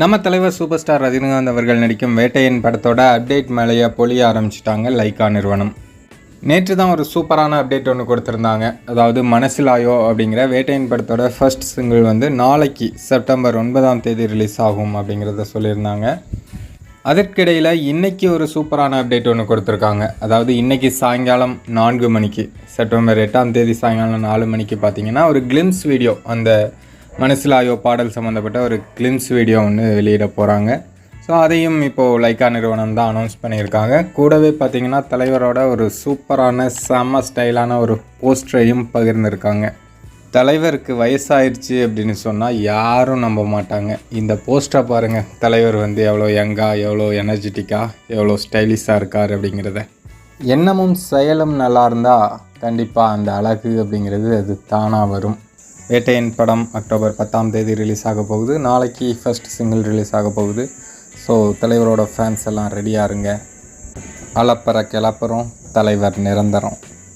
நம்ம தலைவர் super star Rajinikanth அவர்கள் நடிக்கும் வேட்டையன் படத்தோட அப்டேட் மேலேயே பொழிய ஆரம்பிச்சிட்டாங்க லைக்கா நிறுவனம். நேற்று தான் ஒரு சூப்பரான அப்டேட் ஒன்று கொடுத்துருந்தாங்க. அதாவது மனசிலாயோ அப்படிங்கிற வேட்டையின் படத்தோட ஃபர்ஸ்ட் சிங்கிள் வந்து நாளைக்கு செப்டம்பர் ஒன்பதாம் தேதி ரிலீஸ் ஆகும் அப்படிங்கிறத சொல்லியிருந்தாங்க. அதற்கிடையில் இன்றைக்கி ஒரு சூப்பரான அப்டேட் ஒன்று கொடுத்துருக்காங்க. அதாவது இன்றைக்கி சாயங்காலம் நான்கு மணிக்கு செப்டம்பர் எட்டாம் தேதி சாயங்காலம் நாலு மணிக்கு பார்த்தீங்கன்னா ஒரு கிளிம்ஸ் வீடியோ அந்த மனசிலாயோ பாடல் சம்மந்தப்பட்ட ஒரு கிளிம்ஸ் வீடியோ ஒன்று வெளியிட போகிறாங்க ஸோ அதையும் இப்போது லைக்கா நிறுவனம் தான் அனௌன்ஸ் பண்ணியிருக்காங்க. கூடவே பார்த்தீங்கன்னா தலைவரோட ஒரு சூப்பரான செம்ம ஸ்டைலான ஒரு போஸ்டரையும் பகிர்ந்திருக்காங்க. தலைவருக்கு வயசாயிருச்சு அப்படின்னு சொன்னால் யாரும் நம்ப மாட்டாங்க. இந்த போஸ்டரை பாருங்கள் தலைவர் வந்து எவ்வளோ யங்காக எவ்வளோ எனர்ஜெட்டிக்காக எவ்வளோ ஸ்டைலிஷாக இருக்கார் அப்படிங்கிறத. எண்ணமும் செயலும் நல்லா இருந்தால் கண்டிப்பாக அந்த அழகு அப்படிங்கிறது அது தானாக வரும். வேட்டையின் படம் அக்டோபர் பத்தாம் தேதி ரிலீஸ் ஆக போகுது. நாளைக்கு ஃபஸ்ட் சிங்கிள் ரிலீஸ் ஆக போகுது. ஸோ தலைவரோட ஃபேன்ஸ் எல்லாம் ரெடியாக இருங்க. அளப்பற கிளப்புறோம். தலைவர் நிரந்தரம்.